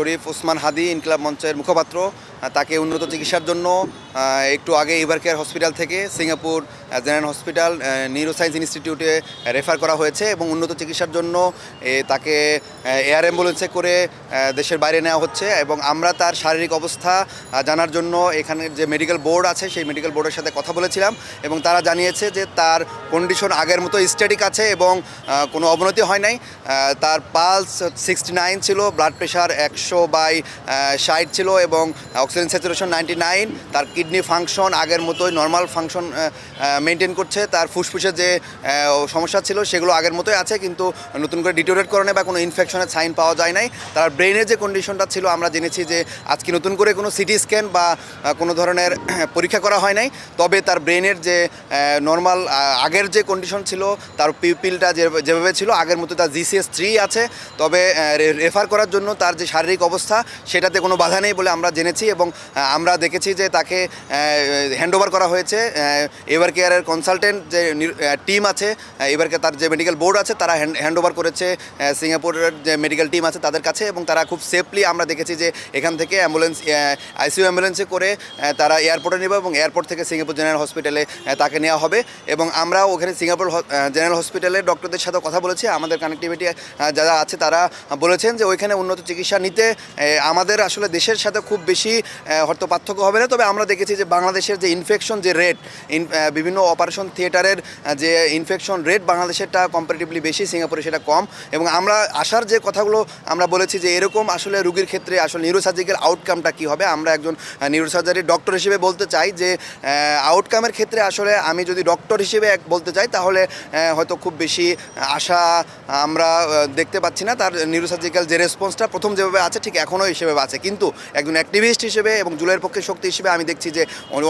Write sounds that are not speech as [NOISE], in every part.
শরীফ ওসমান হাদি ইনকিলাব মঞ্চের মুখপাত্র। তাকে উন্নত চিকিৎসার জন্য একটু আগে ইভার কেয়ার হসপিটাল থেকে Singapore general hospital neuro science ইনস্টিটিউটে রেফার করা হয়েছে এবং উন্নত চিকিৎসার জন্য তাকে এয়ার অ্যাম্বুলেন্সে করে দেশের বাইরে নেওয়া হচ্ছে এবং আমরা তার শারীরিক অবস্থা জানার জন্য এখানের যে মেডিকেল বোর্ড আছে, সেই মেডিকেল বোর্ডের সাথে কথা বলেছিলাম এবং তারা জানিয়েছে যে তার কন্ডিশন আগের মতো স্ট্যাটিক আছে এবং কোনো অবনতি হয় নাই। তার পালস সিক্সটি নাইন ছিল ব্লাড প্রেশার একশো বাই ষাট ছিল এবং অক্সিজেন স্যাচুরেশন নাইনটি নাইন, তার কিডনি ফাংশন, আগের মতোই নর্মাল ফাংশন মেনটেন করছে। তার ফুসফুসে যে সমস্যা ছিল, সেগুলো আগের মতোই আছে, কিন্তু নতুন করে ডিটোরেট করে বা কোনো ইনফেকশনের সাইন পাওয়া যায় নাই। তার ব্রেনের যে কন্ডিশনটা ছিল, আমরা জেনেছি যে, আজকে নতুন করে কোনো সিটি স্ক্যান বা কোনো ধরনের [CLEARS THROAT] পরীক্ষা করা হয় নাই। তবে তার ব্রেনের যে নর্মাল আগের যে কন্ডিশন ছিল, তার পিপিলটা যেভাবে ছিল, আগের মতো তার জিসিএস থ্রি আছে। তবে রেফার করার জন্য তার যে শারীরিক অবস্থা, সেটাতে কোনো বাধা নেই বলে আমরা জেনেছি এবং আহ, আমরা দেখেছি যে তাকে হ্যান্ডওভার করা হয়েছে। এভার কেয়ারের কনসালটেন্ট যে টিম আছে এবার তার যে মেডিকেল বোর্ড আছে তারা হ্যান্ডওভার করেছে সিঙ্গাপুরের যে মেডিকেল টিম আছে তাদের কাছে এবং তারা খুব সেফলি আমরা দেখেছি যে এখান থেকে অ্যাম্বুলেন্স আইসিইউ অ্যাম্বুলেন্সে করে তারা এয়ারপোর্টে নেবে এবং এয়ারপোর্ট থেকে সিঙ্গাপুর জেনারেল হসপিটালে তাকে নেওয়া হবে। এবং আমরা ওখানে সিঙ্গাপুর জেনারেল হসপিটালে ডক্টরদের সাথে কথা বলেছি। আমাদের কানেক্টিভিটি যারা আছে তারা বলেছেন যে ওইখানে উন্নত চিকিৎসা নিতে আমাদের আসলে দেশের সাথে খুব বেশি হয়তো পার্থক্য হবে না। তবে আমরা দেখেছি যে বাংলাদেশের যে ইনফেকশন যে রেট বিভিন্ন অপারেশন থিয়েটারের যে ইনফেকশন রেট বাংলাদেশেরটা কম্পারেটিভলি বেশি, সিঙ্গাপুরে সেটা কম। এবং আমরা আসার যে কথাগুলো আমরা বলেছি যে এরকম আসলে রুগীর ক্ষেত্রে আসলে নিউরোসার্জিক্যাল আউটকামটা কী হবে, আমরা একজন নিউরোসার্জারি ডক্টর হিসেবে বলতে চাই যে আউটকামের ক্ষেত্রে আসলে আমি যদি ডক্টর হিসেবে এক বলতে চাই, তাহলে হয়তো খুব বেশি আশা আমরা দেখতে পাচ্ছি না। তার নিউরোসার্জিক্যাল যে রেসপন্সটা প্রথম যেভাবে আছে, ঠিক এখনও হিসেবে আছে। কিন্তু একজন অ্যাক্টিভিস্ট হিসেবে এবং জুলাইয়ের পক্ষে শক্তি হিসেবে আমি দেখছি যে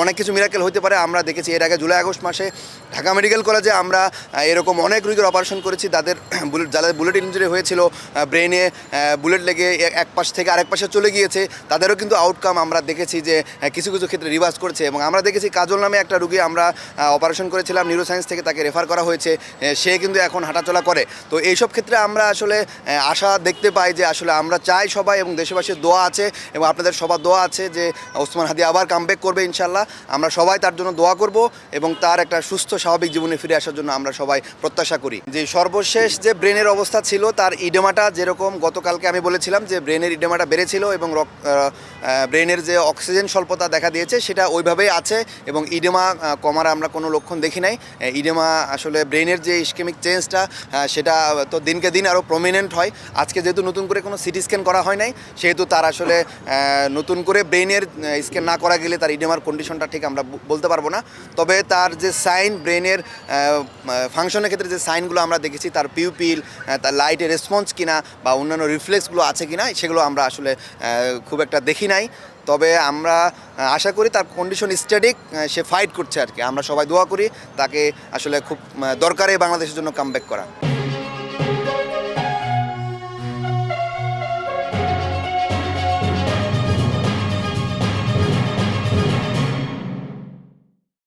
অনেক কিছু মিরাকেল হতে পারে। আমরা দেখেছি এর আগে জুলাই আগস্ট মাসে ঢাকা মেডিকেল কলেজে আমরা এরকম অনেক রোগীর অপারেশন করেছি। তাদের [CLEARS THROAT] বুলেট যাদের বুলেট ইঞ্জুরি হয়েছিল ব্রেনে বুলেট লেগে এক পাশ থেকে আরেক পাশে চলে গিয়েছে। তাদেরও কিন্তু আউটকাম আমরা দেখেছি যে কিছু কিছু ক্ষেত্রে রিভার্স করেছে এবং আমরা দেখেছি কাজল নামে একটা রুগী আমরা অপারেশন করেছিলাম। নিউরোসায়েন্স থেকে তাকে রেফার করা হয়েছে। সে কিন্তু এখন হাঁটাচলা করে। তো এইসব ক্ষেত্রে আমরা আসলে আশা দেখতে পাই যে আসলে আমরা চাই সবাই এবং দেশবাসীর দোয়া আছে এবং আপনাদের সবার দোয়া আছে। যে, ওসমান হাদি আবার কামব্যাক করবে ইনশাল্লাহ আমরা সবাই তার জন্য দোয়া করব এবং তার একটা সুস্থ, স্বাভাবিক জীবনে ফিরে আসার জন্য আমরা সবাই প্রত্যাশা করি। যে সর্বশেষ যে ব্রেনের অবস্থা ছিল, তার ইডেমাটা যেরকম গতকালকে আমি বলেছিলাম যে, ব্রেনের ইডেমাটা বেড়েছিল এবং ব্রেনের যে অক্সিজেন স্বল্পতা দেখা দিয়েছে, সেটা ওইভাবেই আছে এবং ইডেমা কমার আমরা কোনো লক্ষণ দেখি নাই। ইডেমা আসলে ব্রেনের যে ইস্কেমিক চেঞ্জটা সেটা তো দিনকে দিন আরও প্রমিনেন্ট হয়। আজকে যেহেতু নতুন করে কোনো সিটি স্ক্যান করা হয় নাই, সেহেতু তার আসলে নতুন করে ব্রেনের স্ক্যান না করা গেলে তার ইডেমার কন্ডিশনটা ঠিক আমরা বলতে পারব না। তবে তার যে সাইন ব্রেনের ফাংশনের ক্ষেত্রে যে সাইনগুলো আমরা দেখেছি, তার পিউপিল তার লাইটের রেসপন্স কিনা বা অন্যান্য রিফ্লেক্সগুলো আছে কিনা, সেগুলো আমরা আসলে খুব একটা দেখি নাই। তবে আমরা আশা করি তার কন্ডিশন স্ট্যাটিক সে ফাইট করছে আর কি। আমরা সবাই দোয়া করি তাকে আসলে খুব দরকারে বাংলাদেশের জন্য কামব্যাক করা।